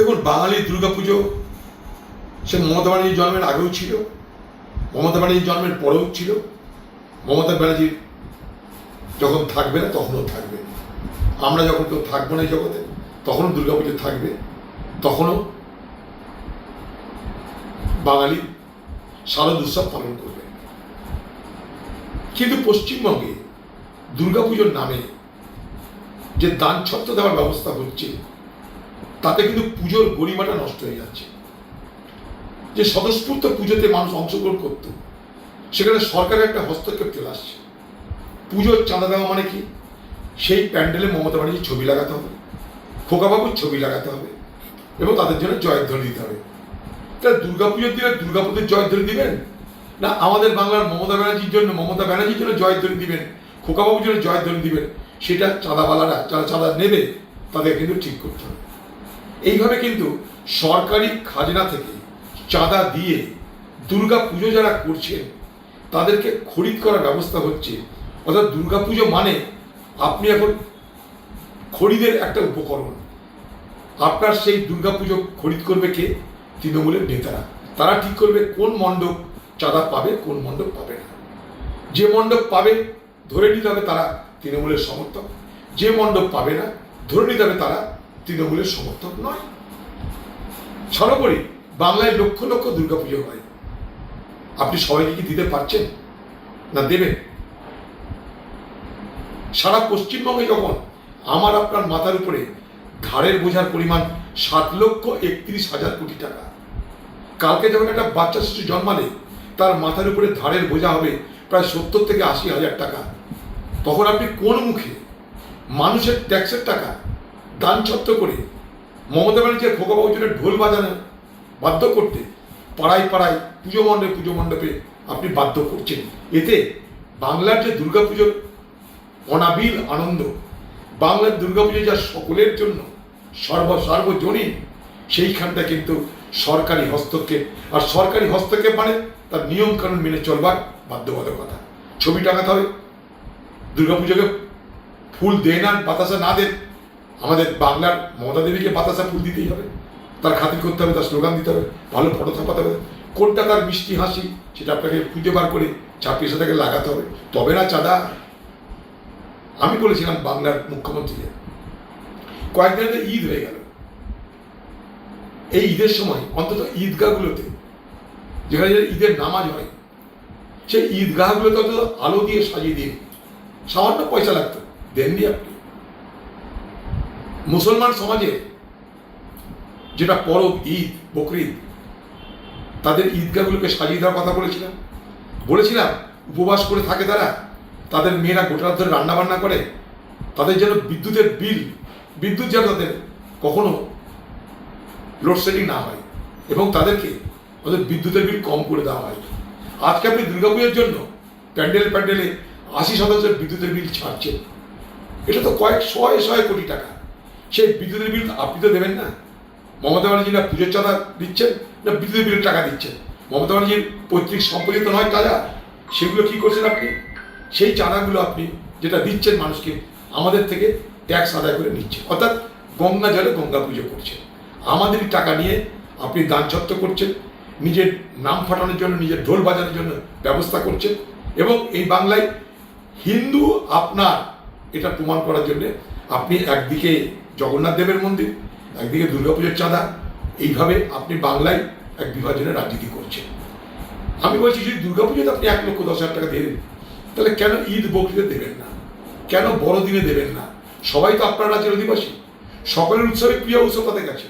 দেখুন বাঙালির দুর্গাপুজো, সে মমতা ব্যানার্জির জন্মের আগেও ছিল, মমতা ব্যানার্জির জন্মের পরেও ছিল, মমতা ব্যানার্জির যখন থাকবে না, তখনও থাকবে। আমরা যখন কেউ থাকব না এই জগতে, তখনও দুর্গাপুজো থাকবে, তখনও বাঙালি শারদ উৎসব পালন করবে। কিন্তু পশ্চিমবঙ্গে দুর্গাপুজোর নামে যে দান ছত্র দেওয়ার ব্যবস্থা হচ্ছে তাতে কিন্তু পুজোর গরিমাটা নষ্ট হয়ে যাচ্ছে। যে স্বতঃস্ফূর্ত পুজোতে মানুষ অংশগ্রহণ করত, সেখানে সরকারের একটা হস্তক্ষেপ চলে আসছে। পুজোর চাঁদা দেওয়া মানে কি? সেই প্যান্ডেলে মমতা ব্যানার্জির ছবি লাগাতে হবে খোকাবাবুর ছবি লাগাতে হবে, এবং তাদের জন্য জয়ধ্বনি দিতে হবে। তাহলে দুর্গাপুজোর দিনে দুর্গাপুজোর জয়ধ্বনি দিবেন? না, আমাদের বাংলার মমতা ব্যানার্জির জন্য, মমতা ব্যানার্জির জন্য জয়ধ্বনি দিবেন খোকাবাবুর জন্য জয়ধ্বনি দিবেন, সেটা চাঁদাওয়ালারা, যারা চাঁদা নেবে, তাদের কিন্তু ঠিক করতে হবে। এইভাবে কিন্তু সরকারি খাজনা থেকে চাঁদা দিয়ে দুর্গা পুজো যারা করছেন তাদেরকে খরিদ করার ব্যবস্থা হচ্ছে। অর্থাৎ দুর্গা পুজো মানে আপনি এখন খরিদের একটা উপকরণ। আপনার সেই দুর্গা পুজো খরিদ করবে কে? তৃণমূলের নেতারা। তারা ঠিক করবে কোন মণ্ডপ চাঁদা পাবে, কোন মণ্ডপ পাবে না। যে মণ্ডপ পাবে, ধরে নিতে হবে তারা তৃণমূলের সমর্থক। যে মণ্ডপ পাবে না, ধরে নিতে হবে তারা তৃণমূলের সমর্থক নয়। সর্বোপরি বাংলায় লক্ষ লক্ষ দুর্গাপুজো হয়। আপনি সবাইকে কি দিতে পারছেন? না দেবেন? সারা পশ্চিমবঙ্গে যখন আমার আপনার মাথার উপরে ঘাড়ের বোঝার পরিমাণ সাত লক্ষ একত্রিশ হাজার কোটি টাকা, কালকে যখন একটা বাচ্চা শিশু জন্মালে তার মাথার উপরে ধারের বোঝা হবে প্রায় সত্তর থেকে আশি হাজার টাকা, তখন আপনি কোন মুখে মানুষের ট্যাক্সের টাকা দান ছত্র করে মমতা ব্যানার্জির খোকাবাবুর জন্য ঢোল বাজানো বাধ্য করতে পাড়ায় পাড়ায় পুজো মণ্ডপে পুজো মণ্ডপে আপনি বাধ্য করছেন। এতে বাংলার যে দুর্গাপুজোর অনাবিল আনন্দ, বাংলার দুর্গাপুজো যা সকলের জন্য সর্ব সার্বজনীন সেইখানটা কিন্তু সরকারি হস্তক্ষেপ। আর সরকারি হস্তক্ষেপ মানে তার নিয়মকানুন মেনে চলবার বাধ্যবাধকতা। ছবি টাঙাতে হবে। দুর্গাপুজোকে ফুল দেন আর বাতাসা না দেন আমাদের বাংলার মমতা দেবীকে বাতাসা ফুল দিতেই হবে। তার খাতির করতে হবে, তার স্লোগান দিতে হবে, ভালো ফটো ছাপাতে হবে। কোনটা তার মিষ্টি হাসি, সেটা আপনাকে খুঁজে বার করে ছাপিয়ে সেটাকে লাগাতে হবে। তবে না চাঁদা। আমি বলেছিলাম বাংলার মুখ্যমন্ত্রীকে। কয়েকদিন আগে ঈদ হয়ে গেল। এই ঈদের সময় অন্তত ঈদগাহগুলোতে, যেখানে যেখানে ঈদের নামাজ হয়, সেই ঈদগাহগুলোতে অন্তত আলো দিয়ে সাজিয়ে দিয়ে সামান্য পয়সা লাগতো। দেননি আপনি। মুসলমান সমাজে যেটা পরব ঈদ, বকরিদ, তাদের ঈদগাহগুলোকে সাজিয়ে দেওয়ার কথা বলেছিলাম। বলেছিলাম, উপবাস করে থাকে তারা, তাদের মেয়েরা গোটা ধরে রান্না বান্না করে, তাদের যেন বিদ্যুতের বিল, বিদ্যুৎ যেন তাদের কখনো লোডশেডিং না হয় এবং তাদেরকে ওদের বিদ্যুতের বিল কম করে দেওয়া হয়। আজকে আপনি দুর্গাপুজোর জন্য প্যান্ডেল প্যান্ডেলে আশি শতাংশের বিদ্যুতের বিল ছাড়ছেন। এটা তো কয়েক, শয়ে শয়ে কোটি টাকা। সেই বিদ্যুতের বিল আপনি তো দেবেন না। মমতা ব্যানার্জি না পুজোর চাঁদা দিচ্ছেন, না বিদ্যুতের বিলের টাকা দিচ্ছেন। মমতা ব্যানার্জির পৈতৃক সম্পত্তি তো নয় টাকা সেগুলো কি করছেন আপনি? সেই চাঁদাগুলো আপনি যেটা দিচ্ছেন মানুষকে, আমাদের থেকে ট্যাক্স আদায় করে নিচ্ছেন। অর্থাৎ গঙ্গা জলে গঙ্গা পুজো করছেন। আমাদেরই টাকা নিয়ে আপনি দান ছত্র করছেন, নিজের নাম ফাটানোর জন্য, নিজের ঢোল বাজানোর জন্য ব্যবস্থা করছেন এবং এই বাংলায় হিন্দু আপনার, এটা প্রমাণ করার জন্য আপনি একদিকে জগন্নাথ দেবের মন্দির, একদিকে দুর্গাপুজোর চাঁদা, এইভাবে আপনি বাংলায় এক বিভাজনের রাজনীতি করছেন। আমি বলছি, যদি দুর্গাপুজোতে আপনি এক লক্ষ দশ হাজার টাকা দেবেন তাহলে কেন ঈদ বকরিতে দেবেন না? কেন বড়দিনে দেবেন না? সবাই তো আপনার রাজ্যের অধিবাসী। সকলের উৎসবে প্রিয় উৎসব তাদের কাছে।